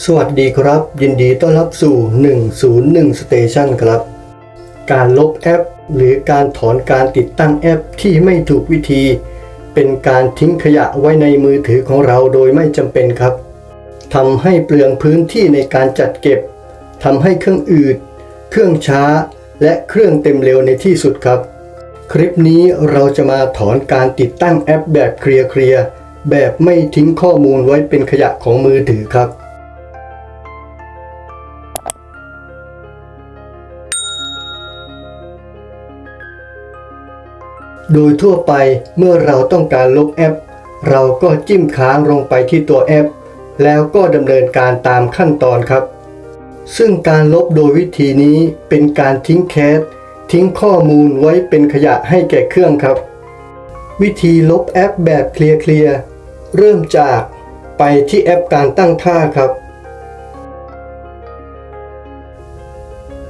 สวัสดีครับ ยินดีต้อนรับสู่ 101 Station ครับ การลบแอป หรือการถอนการติดตั้งแอปที่ไม่ถูกวิธี เป็นการทิ้งขยะไว้ในมือถือของเราโดยไม่จำเป็นครับทำให้เปลืองพื้นที่ในการจัดเก็บทำให้เครื่องอืด เครื่องช้า และเครื่องเต็มเร็วในที่สุดครับ คลิปนี้เราจะมาถอนการติดตั้งแอปแบบเคลียร์ๆแบบไม่ทิ้งข้อมูลไว้เป็นขยะของมือถือครับ โดยทั่วไปเมื่อเราต้องการลบแอป เราก็จิ้มค้างลงไปที่ตัวแอป แล้วก็ดำเนินการตามขั้นตอนครับ ซึ่งการลบโดยวิธีนี้เป็นการทิ้งแคสทิ้งข้อมูลไว้เป็นขยะให้แก่เครื่องครับ วิธีลบแอปแบบเคลียร์เริ่มจากไปที่แอปการตั้งค่าครับ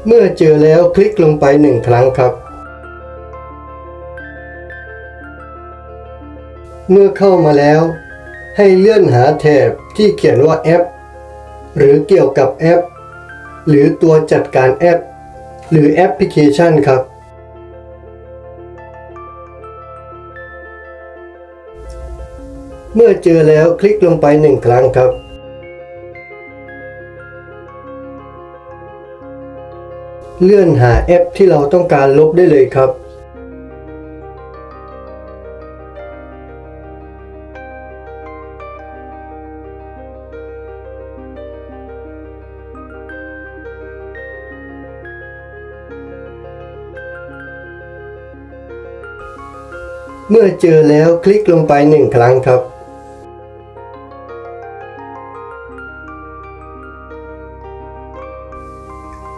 เมื่อเจอแล้วคลิกลงไปหนึ่งครั้งครับ เมื่อเข้ามาแล้ว ให้เลื่อนหาแถบที่เขียนว่าแอป หรือเกี่ยวกับแอป หรือตัวจัดการแอป หรือแอปพลิเคชันครับ เมื่อเจอแล้วคลิกลงไปหนึ่งครั้งครับ เลื่อนหาแอปที่เราต้องการลบได้เลยครับ เมื่อเจอแล้วคลิกลงไปหนึ่งครั้งครับ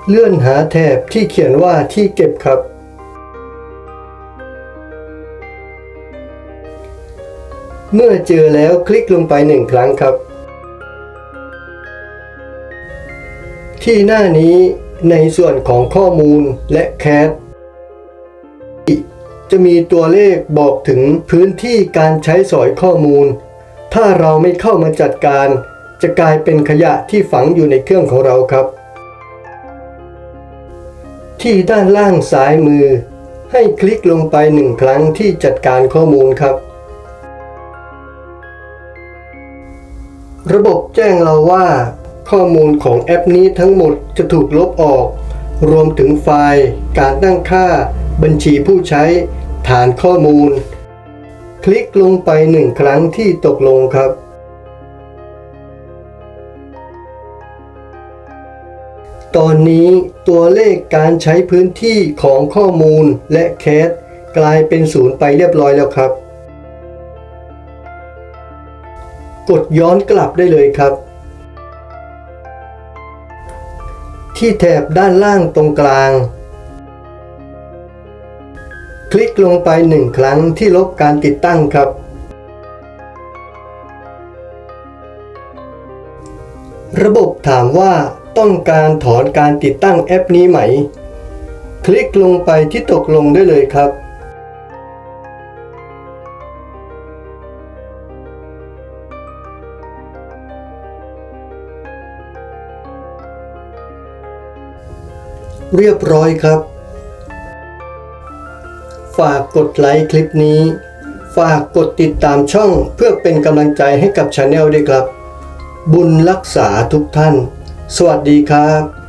เลื่อนหาแถบที่เขียนว่าที่เก็บครับ เมื่อเจอแล้วคลิกลงไปหนึ่งครั้งครับ ที่หน้านี้ในส่วนของข้อมูลและแคส จะมีตัวเลขบอกถึงพื้นที่การใช้สอยข้อมูล ถ้าเราไม่เข้ามาจัดการ จะกลายเป็นขยะที่ฝังอยู่ในเครื่องของเราครับ ที่ด้านล่างซ้ายมือ ให้คลิกลงไปหนึ่งครั้งที่จัดการข้อมูลครับ ระบบแจ้งเราว่า ข้อมูลของแอปนี้ทั้งหมดจะถูกลบออก รวมถึงไฟล์ การตั้งค่าบัญชีผู้ใช้ ฐานข้อมูล คลิกลงไปหนึ่งครั้งที่ตกลงครับ ตอนนี้ตัวเลขการใช้พื้นที่ของข้อมูลและแคสกลายเป็นศูนย์ไปเรียบร้อยแล้วครับ กดย้อนกลับได้เลยครับ ที่แถบด้านล่างตรงกลาง คลิกลงไปหนึ่งครั้งที่ลบการติดตั้งครับ ระบบถามว่าต้องการถอนการติดตั้งแอปนี้ไหม คลิกลงไปที่ตกลงได้เลยครับเรียบร้อยครับ ฝากกดไลค์คลิปนี้ ฝากกดติดตามช่องเพื่อเป็นกำลังใจให้กับชาแนลด้วยครับ บุญรักษาทุกท่าน สวัสดีครับ